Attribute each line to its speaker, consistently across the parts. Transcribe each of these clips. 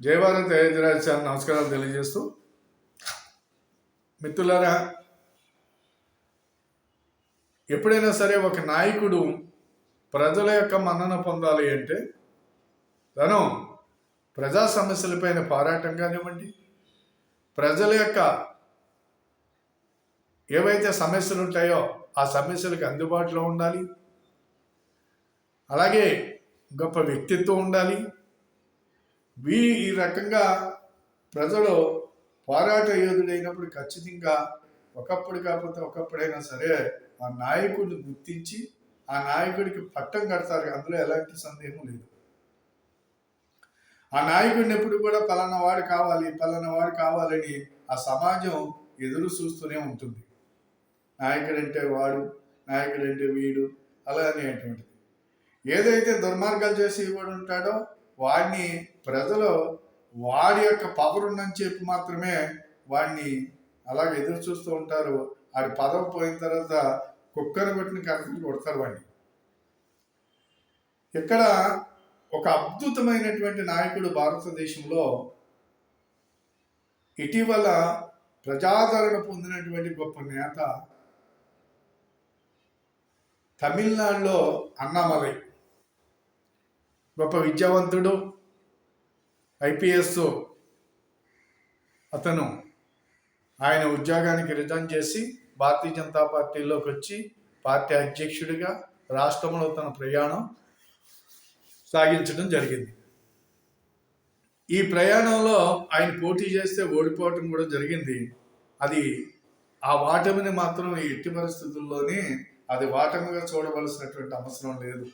Speaker 1: Jayabharat అయోధ్యరాజ్ sir నమస్కారాలు తెలియజేస్తూ మిత్రులారా ఎప్పుడైనా సరే ఒక నాయకుడు ప్రజల యొక్క మన్నన పొందాలి అంటే తను ప్రజా సమస్యలపైన పోరాటం కానివ్వండి ప్రజల యొక్క ఏవైతే సమస్యలు ఉంటాయో ఆ సమస్యలకు అందుబాటులో ఉండాలి. అలాగే గొప్ప వ్యక్తిత్వం ఉండాలి. వీ ఈ రకంగా ప్రజలు పోరాట యోధుడైనప్పుడు ఖచ్చితంగా ఒకప్పుడు కాకపోతే ఒకప్పుడైనా సరే ఆ నాయకుడిని గుర్తించి ఆ నాయకుడికి పట్టం కడతారు. అందులో ఎలాంటి సందేహం లేదు. ఆ నాయకుడిని ఎప్పుడు కూడా పలానా వాడు కావాలి పలానా వాడు కావాలని ఆ సమాజం ఎదురు చూస్తూనే ఉంటుంది. నాయకుడంటే వాడు నాయకుడంటే వీడు అలా అనేటువంటిది. ఏదైతే దుర్మార్గాలు చేసి వాడు ఉంటాడో వాడిని ప్రజలు వాడి యొక్క పవర్ ఉందని చెప్పి మాత్రమే వాడిని అలాగ ఎదురు చూస్తూ ఉంటారు. ఆడి పదవి పోయిన తర్వాత కుక్కను కొట్టిన కరెక్ట్ కొడతారు వాడిని. ఇక్కడ ఒక అద్భుతమైనటువంటి నాయకుడు భారతదేశంలో ఇటీవల ప్రజాదరణ పొందినటువంటి గొప్ప నేత తమిళనాడులో అన్నామలై. గొప్ప విద్యావంతుడు ఐపీఎస్ అతను ఆయన ఉద్యోగానికి రిజైన్ చేసి భారతీయ జనతా పార్టీలోకి వచ్చి పార్టీ అధ్యక్షుడిగా రాష్ట్రంలో తన ప్రయాణం సాగించడం జరిగింది. ఈ ప్రయాణంలో ఆయన పోటీ చేస్తే ఓడిపోవటం కూడా జరిగింది. అది ఆ వాటమిని మాత్రం ఎట్టి పరిస్థితుల్లోనే అది వాటమిగా చూడవలసినటువంటి అవసరం లేదు.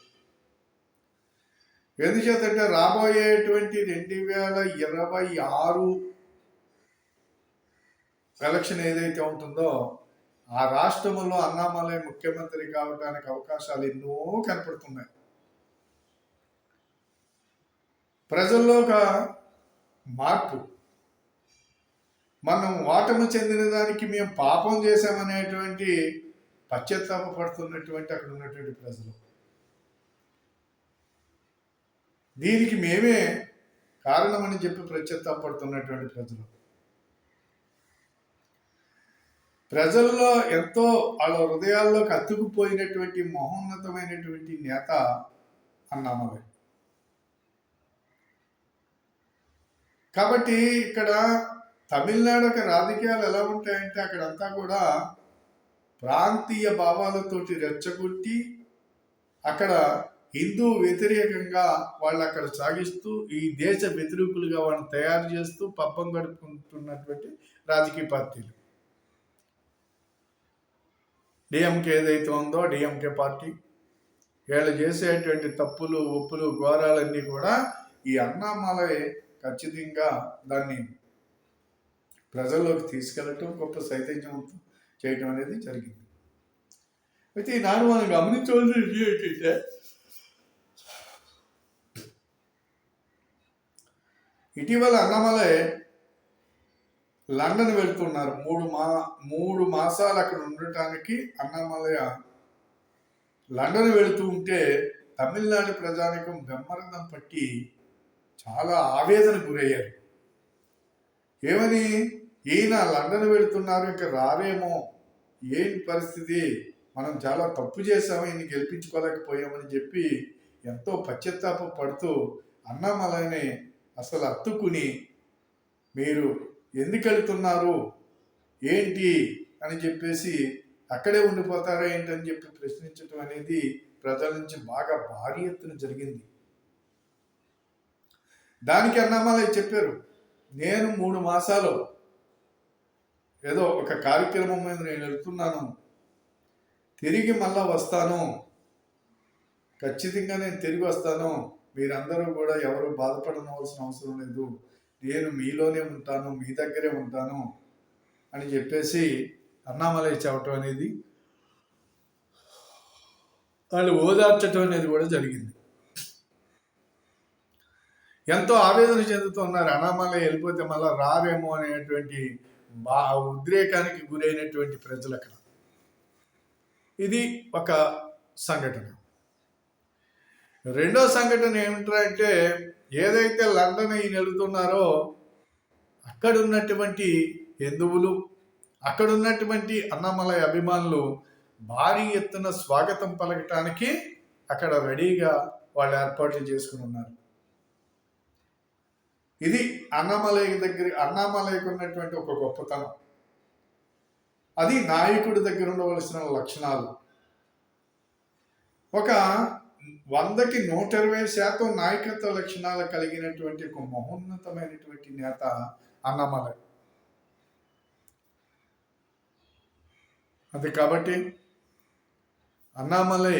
Speaker 1: ఎందుచేతంటే రాబోయేటువంటి రెండు వేల ఇరవై ఆరు ఎలక్షన్ ఏదైతే ఉంటుందో ఆ రాష్ట్రంలో అన్నామలై ముఖ్యమంత్రి కావడానికి అవకాశాలు ఎన్నో కనపడుతున్నాయి. ప్రజల్లో ఒక మార్పు. మనం ఓటమి చెందిన దానికి మేము పాపం చేశామనేటువంటి పశ్చాత్తాప పడుతున్నటువంటి అక్కడ ఉన్నటువంటి ప్రజలు. దీనికి మేమే కారణమని చెప్పి పడుతున్నటువంటి ప్రజలు. ప్రజల్లో ఎంతో వాళ్ళ హృదయాల్లో కత్తుకుపోయినటువంటి మహోన్నతమైనటువంటి నేత అన్నామలై కాబట్టి ఇక్కడ తమిళనాడు యొక్క రాజకీయాలు ఎలా ఉంటాయంటే అక్కడంతా కూడా ప్రాంతీయ భావాలతోటి రెచ్చగొట్టి అక్కడ హిందూ వ్యతిరేకంగా వాళ్ళు అక్కడ సాగిస్తూ ఈ దేశ వ్యతిరేకులుగా వాళ్ళని తయారు చేస్తూ పబ్బం గడుపుకుంటున్నటువంటి రాజకీయ పార్టీలు. డిఎంకే ఏదైతే ఉందో డిఎంకే పార్టీ. వీళ్ళు చేసేటువంటి తప్పులు ఒప్పులు ఘోరాలన్నీ కూడా ఈ అన్నామలై ఖచ్చితంగా దాన్ని ప్రజల్లోకి తీసుకెళ్ళటం గొప్ప చైతన్యవంతం చేయటం అనేది జరిగింది. అయితే ఈనాడు మనం గమనించవలసింది ఏంటంటే ఇటీవల అన్నమలై లండన్ వెళ్తున్నారు. మూడు మా మూడు మాసాలు అక్కడ ఉండటానికి అన్నమలయ లండన్ వెళుతూ ఉంటే తమిళనాడు ప్రజానికం బ్రహ్మరథం పట్టి చాలా ఆవేదన గురయ్యారు. ఏమని? ఈయన లండన్ వెళుతున్నారు ఇంకా రారేమో? ఏంటి పరిస్థితి? మనం చాలా తప్పు చేసాము ఈయన గెలిపించుకోలేకపోయామని చెప్పి ఎంతో పశ్చాత్తాప పడుతూ అన్నమలని అసలు అత్తుకుని మీరు ఎందుకు వెళుతున్నారు? ఏంటి? అని చెప్పేసి అక్కడే ఉండిపోతారా ఏంటని చెప్పి ప్రశ్నించడం అనేది ప్రజల నుంచి బాగా భారీ ఎత్తున జరిగింది. దానికి అన్నమాలయ చెప్పారు నేను మూడు మాసాలు ఏదో ఒక కార్యక్రమం మీద నేను వెళ్తున్నాను. తిరిగి మళ్ళా వస్తాను. ఖచ్చితంగా నేను తిరిగి వస్తాను. మీరందరూ కూడా ఎవరు బాధపడనవలసిన అవసరం లేదు. నేను మీలోనే ఉంటాను మీ దగ్గరే ఉంటాను అని చెప్పేసి అన్నామలై చెప్పటం అనేది వాళ్ళు ఓదార్చటం అనేది కూడా జరిగింది. ఎంతో ఆవేదన చెందుతున్నారు. అనామలై వెళ్ళిపోతే మళ్ళీ రారేమో అనేటువంటి బా ఉద్రేకానికి గురైనటువంటి ప్రజలు అక్కడ ఇది ఒక సంఘటన. రెండో సంఘటన ఏమిటంటే ఏదైతే లండన్ ఈయన వెళుతున్నారో అక్కడ ఉన్నటువంటి హిందువులు అక్కడ ఉన్నటువంటి అన్నమలై అభిమానులు భారీ ఎత్తున స్వాగతం పలకటానికి అక్కడ రెడీగా వాళ్ళు ఏర్పాట్లు చేసుకుని ఉన్నారు. ఇది అన్నమలై దగ్గర అన్నామలైకి ఉన్నటువంటి ఒక గొప్పతనం. అది నాయకుడి దగ్గర ఉండవలసిన లక్షణాలు. ఒక వందకి నూట ఇరవై శాతం నాయకత్వ లక్షణాలు కలిగినటువంటి ఒక మహోన్నతమైనటువంటి నేత అన్నమలై. అది కాబట్టి అన్నామలై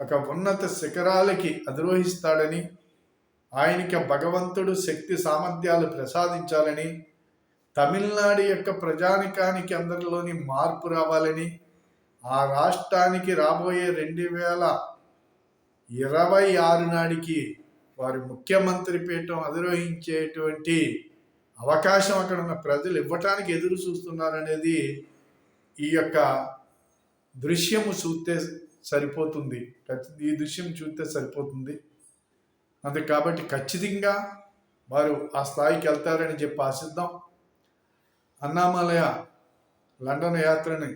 Speaker 1: ఒక ఉన్నత శిఖరాలకి అధిరోహిస్తాడని ఆయనకి భగవంతుడు శక్తి సామర్థ్యాలు ప్రసాదించాలని తమిళనాడు యొక్క ప్రజానికానికి అందరిలోని మార్పు రావాలని ఆ రాష్ట్రానికి రాబోయే రెండు వేల ఇరవై ఆరు నాటికి వారి ముఖ్యమంత్రి పీఠం అధిరోహించేటువంటి అవకాశం అక్కడ ఉన్న ప్రజలు ఇవ్వటానికి ఎదురు చూస్తున్నారనేది ఈ యొక్క దృశ్యము చూస్తే సరిపోతుంది. ఈ దృశ్యం చూస్తే సరిపోతుంది. అంతే కాబట్టి ఖచ్చితంగా వారు ఆ స్థాయికి వెళ్తారని చెప్పి ఆశిద్దాం. అన్నామలయ లండన్ యాత్రని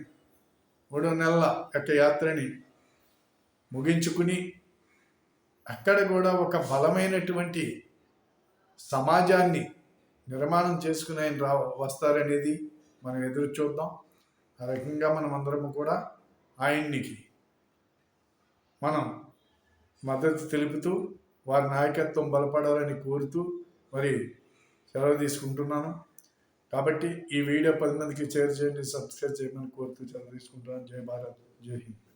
Speaker 1: మూడు నెలల యొక్క యాత్రని ముగించుకుని అక్కడ కూడా ఒక బలమైనటువంటి సమాజాన్ని నిర్మాణం చేసుకుని ఆయన రా వస్తారనేది మనం ఎదురు చూద్దాం. ఆ రకంగా మనం అందరము కూడా ఆయన్నికి మనం మద్దతు తెలుపుతూ వారి నాయకత్వం బలపడాలని కోరుతూ మరి సెలవు తీసుకుంటున్నాను. కాబట్టి ఈ వీడియో పది మందికి షేర్ చేయండి సబ్స్క్రైబ్ చేయమని కోరుతూ సెలవు తీసుకుంటున్నాను. జై భారత్ జై హింద్.